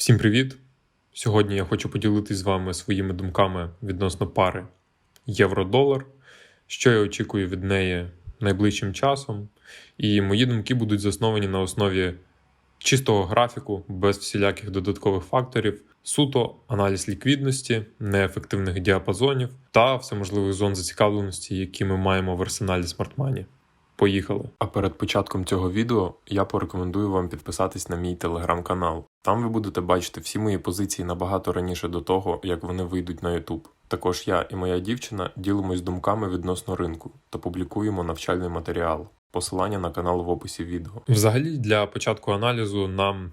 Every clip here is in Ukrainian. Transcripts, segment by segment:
Всім привіт! Сьогодні я хочу поділитися з вами своїми думками відносно пари євро-долар, що я очікую від неї найближчим часом. І мої думки будуть засновані на основі чистого графіку, без всіляких додаткових факторів, суто аналіз ліквідності, неефективних діапазонів та всеможливих зон зацікавленості, які ми маємо в арсеналі смартмані. Поїхали. А перед початком цього відео я порекомендую вам підписатись на мій телеграм-канал. Там ви будете бачити всі мої позиції набагато раніше до того, як вони вийдуть на YouTube. Також я і моя дівчина ділимось думками відносно ринку та публікуємо навчальний матеріал. Посилання на канал в описі відео. Взагалі, для початку аналізу нам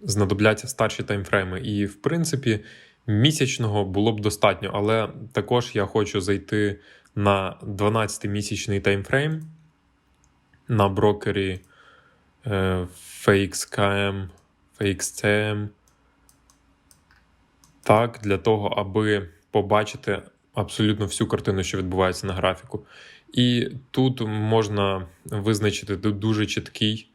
знадобляться старші таймфрейми, і в принципі місячного було б достатньо, але також я хочу зайти на 12-місячний таймфрейм на брокері е, FXKM, FXCM. Так, для того, аби побачити абсолютно всю картину, що відбувається на графіку. І тут можна визначити дуже чіткий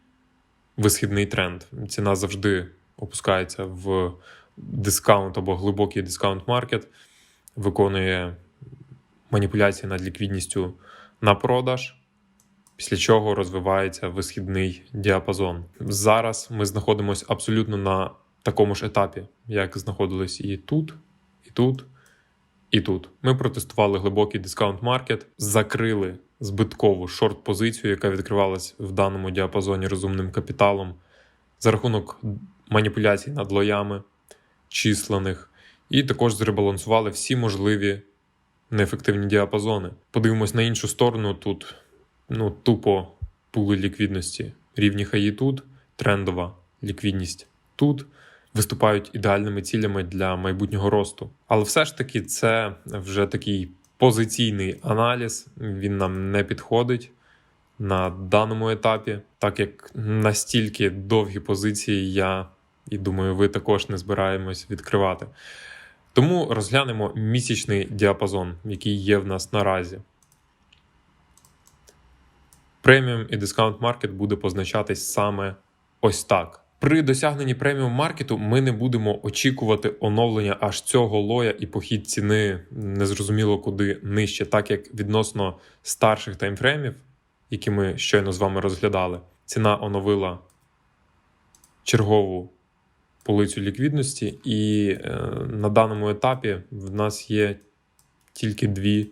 висхідний тренд. Ціна завжди опускається в дискаунт або глибокий дискаунт маркет, виконує маніпуляції над ліквідністю на продаж, після чого розвивається висхідний діапазон. Зараз ми знаходимося абсолютно на такому ж етапі, як знаходились і тут, і тут, і тут. Ми протестували глибокий дискаунт маркет, закрили збиткову шорт-позицію, яка відкривалась в даному діапазоні розумним капіталом, за рахунок маніпуляцій над лоями, численних, і також зребалансували всі можливі неефективні діапазони. Подивимось на іншу сторону. Тут ну, тупо пули ліквідності. Рівні хаї тут, трендова ліквідність тут. Виступають ідеальними цілями для майбутнього росту. Але все ж таки, це вже такий позиційний аналіз, він нам не підходить на даному етапі, так як настільки довгі позиції я і думаю, ви також не збираємось відкривати. Тому розглянемо місячний діапазон, який є в нас наразі. Преміум і дискаунт маркет буде позначатись саме ось так. При досягненні преміум маркету ми не будемо очікувати оновлення аж цього лоя і похід ціни незрозуміло куди нижче, так як відносно старших таймфреймів, які ми щойно з вами розглядали, ціна оновила чергову полицю ліквідності, і е, на даному етапі в нас є тільки дві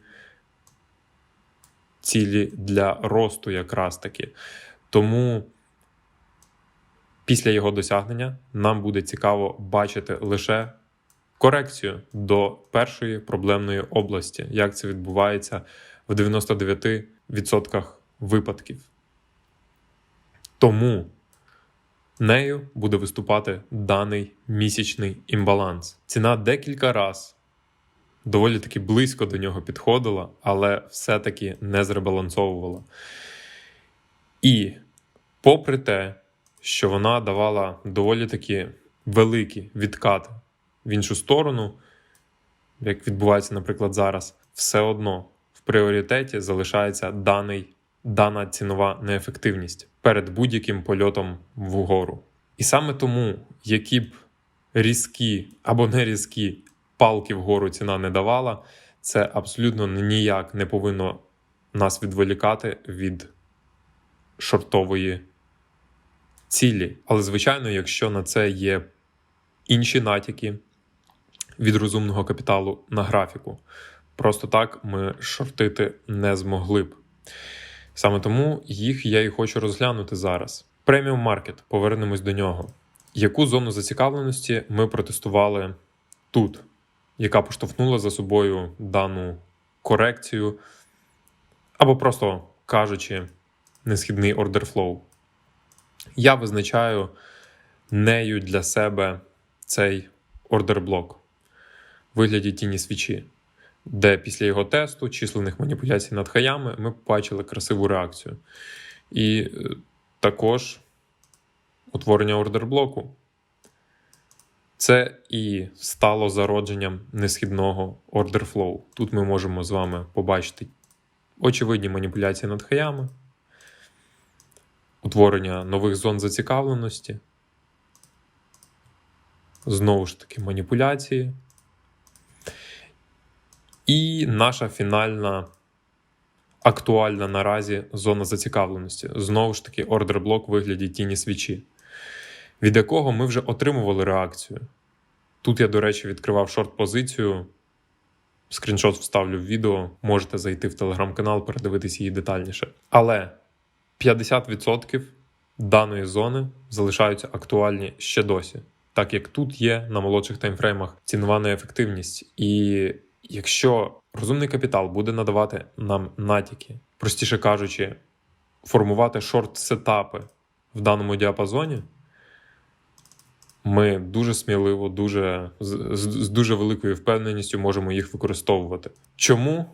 цілі для росту, якраз таки. Тому після його досягнення нам буде цікаво бачити лише корекцію до першої проблемної області, як це відбувається в 99% випадків. Тому нею буде виступати даний місячний імбаланс. Ціна декілька раз доволі таки близько до нього підходила, але все-таки не зребалансовувала. І попри те, що вона давала доволі таки великі відкати в іншу сторону, як відбувається, наприклад, зараз, все одно в пріоритеті залишається даний дана цінова неефективність перед будь-яким польотом вгору. І саме тому, які б різкі або не різкі палки вгору ціна не давала, це абсолютно ніяк не повинно нас відволікати від шортової цілі. Але, звичайно, якщо на це є інші натяки від розумного капіталу на графіку, просто так ми шортити не змогли б. Саме тому їх я і хочу розглянути зараз. Преміум маркет, повернемось до нього. Яку зону зацікавленості ми протестували тут, яка поштовхнула за собою дану корекцію, або просто кажучи, несхідний ордер флоу? Я визначаю нею для себе цей ордер блок в вигляді тіні свічі де після його тесту, численних маніпуляцій над хаями, ми побачили красиву реакцію. І е, також утворення ордер-блоку. Це і стало зародженням несхідного flow. Тут ми можемо з вами побачити очевидні маніпуляції над хаями, утворення нових зон зацікавленості. Знову ж таки, маніпуляції. І наша фінальна актуальна наразі зона зацікавленості. Знову ж таки, ордер-блок вигляді тіні свічі, від якого ми вже отримували реакцію. Тут я, до речі, відкривав шорт-позицію. Скріншот вставлю в відео, можете зайти в телеграм-канал, передивитись її детальніше. Але 50% даної зони залишаються актуальні ще досі, так як тут є на молодших таймфреймах цінова неефективність. І якщо розумний капітал буде надавати нам натяки, простіше кажучи, формувати шорт-сетапи в даному діапазоні, ми дуже сміливо, дуже з, з, дуже великою впевненістю можемо їх використовувати. Чому?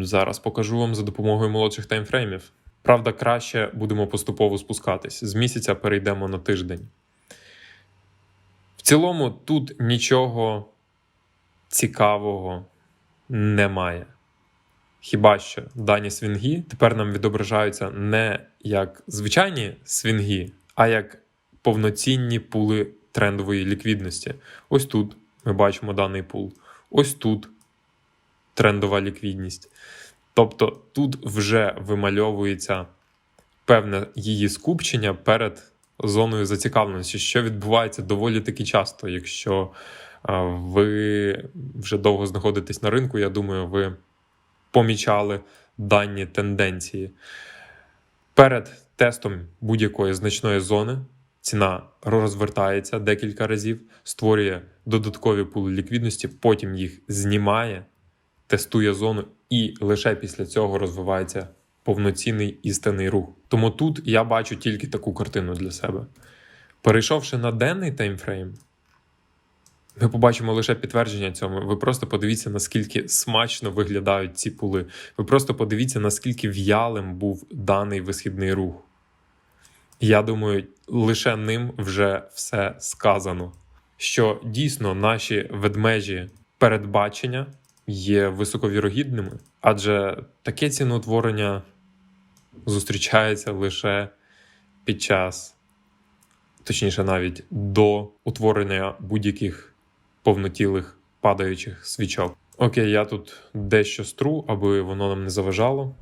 Зараз покажу вам за допомогою молодших таймфреймів. Правда, краще будемо поступово спускатись. З місяця перейдемо на тиждень. В цілому, тут нічого цікавого немає. Хіба що дані свінги тепер нам відображаються не як звичайні свінги, а як повноцінні пули трендової ліквідності. Ось тут ми бачимо даний пул. Ось тут трендова ліквідність. Тобто тут вже вимальовується певне її скупчення перед зоною зацікавленості, що відбувається доволі таки часто. Якщо ви вже довго знаходитесь на ринку, я думаю, ви помічали дані тенденції. Перед тестом будь-якої значної зони ціна розвертається декілька разів, створює додаткові пули ліквідності, потім їх знімає, тестує зону, і лише після цього розвивається повноцінний істинний рух. Тому тут я бачу тільки таку картину для себе. Перейшовши на денний таймфрейм, ми побачимо лише підтвердження цьому. Ви просто подивіться, наскільки смачно виглядають ці пули. Ви просто подивіться, наскільки в'ялим був даний висхідний рух. Я думаю, лише ним вже все сказано. Що дійсно наші ведмежі передбачення є високовірогідними, адже таке ціноутворення зустрічається лише під час, точніше, навіть до утворення будь-яких повнотілих падаючих свічок. Окей, я тут дещо стру, аби воно нам не заважало.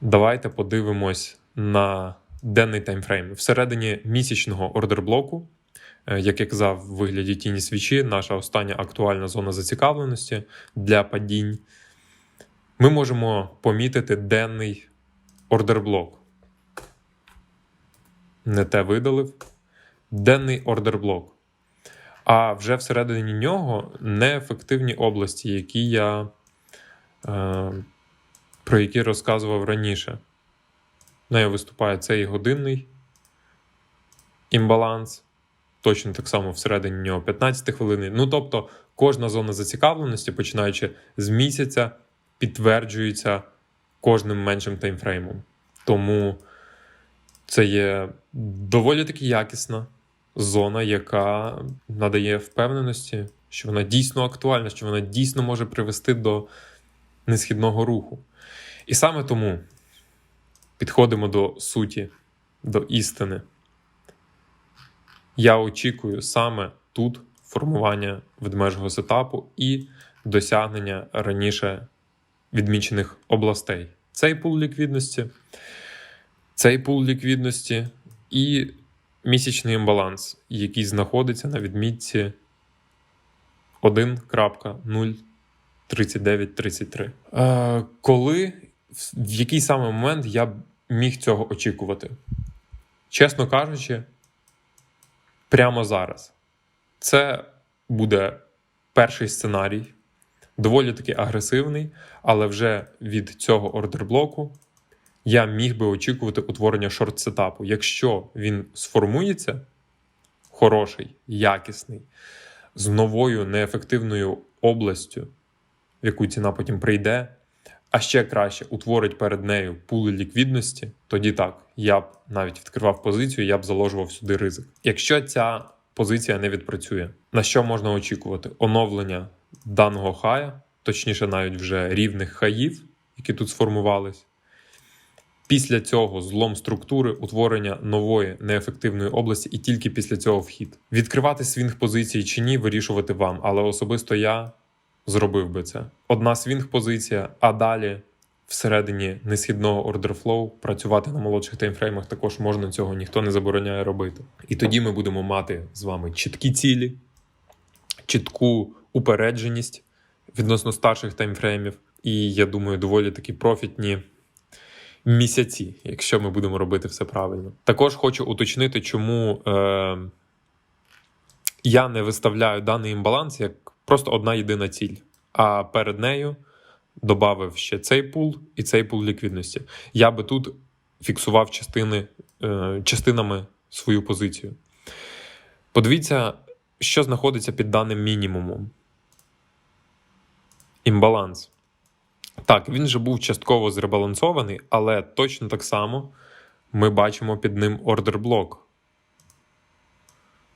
Давайте подивимось на денний таймфрейм. Всередині місячного ордерблоку, е, як я казав, в вигляді тіні свічі, наша остання актуальна зона зацікавленості для падінь. Ми можемо помітити денний ордерблок. Не те видалив. Денний ордерблок. А вже всередині нього неефективні області, які я, е, про які розказував раніше. Нею виступає цей годинний імбаланс. Точно так само всередині нього 15 хвилин. Ну тобто, кожна зона зацікавленості, починаючи з місяця, підтверджується кожним меншим таймфреймом. Тому це є доволі таки якісна зона, яка надає впевненості, що вона дійсно актуальна, що вона дійсно може привести до несхідного руху. І саме тому підходимо до суті, до істини. Я очікую саме тут формування ведмежого сетапу і досягнення раніше відмічених областей. Цей пул ліквідності, цей пул ліквідності і місячний імбаланс, який знаходиться на відмітці 1.03933. Е, коли, в який саме момент я міг цього очікувати? Чесно кажучи, прямо зараз. Це буде перший сценарій, доволі таки агресивний, але вже від цього ордерблоку я міг би очікувати утворення шорт-сетапу. Якщо він сформується, хороший, якісний, з новою неефективною областю, в яку ціна потім прийде, а ще краще утворить перед нею пули ліквідності, тоді так, я б навіть відкривав позицію, я б заложував сюди ризик. Якщо ця позиція не відпрацює, на що можна очікувати? Оновлення даного хая, точніше, навіть вже рівних хаїв, які тут сформувались. Після цього злом структури, утворення нової неефективної області, і тільки після цього вхід. Відкривати свінг позиції чи ні, вирішувати вам, але особисто я зробив би це. Одна свінг позиція, а далі всередині несхідного ордерфлоу працювати на молодших таймфреймах також можна, цього ніхто не забороняє робити. І тоді ми будемо мати з вами чіткі цілі, чітку упередженість відносно старших таймфреймів, і я думаю, доволі такі профітні місяці, якщо ми будемо робити все правильно. Також хочу уточнити, чому е, я не виставляю даний імбаланс як просто одна єдина ціль, а перед нею додав ще цей пул і цей пул ліквідності. Я би тут фіксував частини, е, частинами свою позицію. Подивіться, що знаходиться під даним мінімумом. Імбаланс. Так, він же був частково зребалансований, але точно так само ми бачимо під ним ордер блок.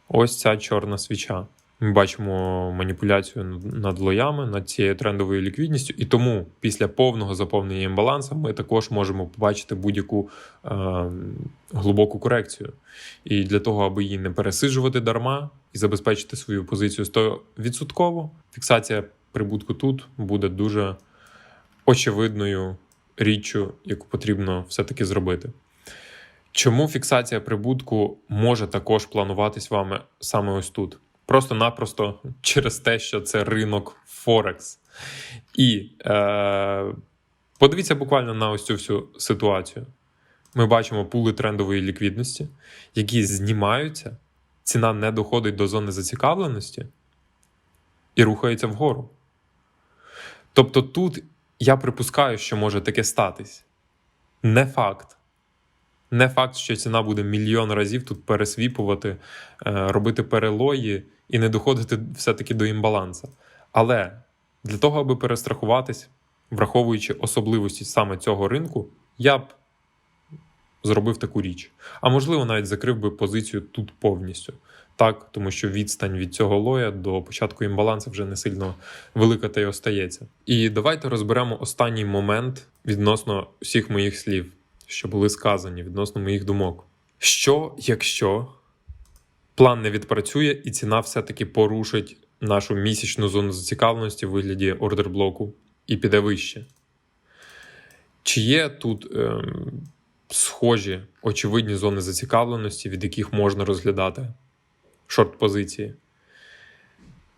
Ось ця чорна свіча. Ми бачимо маніпуляцію над лоями, над цією трендовою ліквідністю, і тому після повного заповнення імбалансу ми також можемо побачити будь-яку е, глибоку корекцію. І для того, аби її не пересиджувати дарма і забезпечити свою позицію 100%, фіксація прибутку тут буде дуже очевидною річчю, яку потрібно все-таки зробити. Чому фіксація прибутку може також плануватись вами саме ось тут? Просто-напросто через те, що це ринок Форекс. І е, подивіться буквально на ось цю всю ситуацію. Ми бачимо пули трендової ліквідності, які знімаються, ціна не доходить до зони зацікавленості і рухається вгору. Тобто тут я припускаю, що може таке статись. Не факт. Не факт, що ціна буде мільйон разів тут пересвіпувати, е, робити перелої і не доходити все-таки до імбаланса. Але для того, аби перестрахуватись, враховуючи особливості саме цього ринку, я б зробив таку річ. А можливо, навіть закрив би позицію тут повністю. Так, тому що відстань від цього лоя до початку імбалансу вже не сильно велика та й остається. І давайте розберемо останній момент відносно всіх моїх слів, що були сказані, відносно моїх думок. Що, якщо план не відпрацює і ціна все-таки порушить нашу місячну зону зацікавленості в вигляді ордер-блоку і піде вище? Чи є тут ем, схожі очевидні зони зацікавленості, від яких можна розглядати шорт-позиції?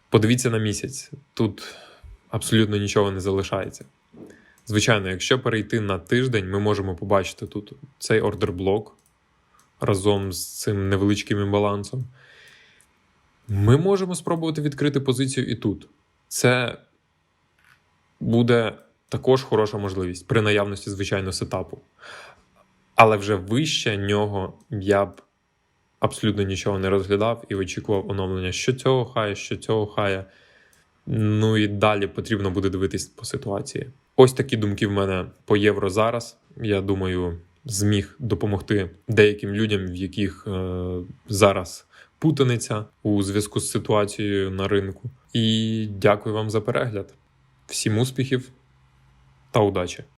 Подивіться на місяць. Тут абсолютно нічого не залишається. Звичайно, якщо перейти на тиждень, ми можемо побачити тут цей ордер-блок разом з цим невеличким імбалансом. Ми можемо спробувати відкрити позицію і тут. Це буде також хороша можливість при наявності, звичайно, сетапу. Але вже вище нього я б абсолютно нічого не розглядав і очікував оновлення що цього хая, що цього хая. Ну і далі потрібно буде дивитись по ситуації. Ось такі думки в мене по євро зараз. Я думаю, зміг допомогти деяким людям, в яких е, зараз путаниця у зв'язку з ситуацією на ринку. І дякую вам за перегляд. Всім успіхів та удачі!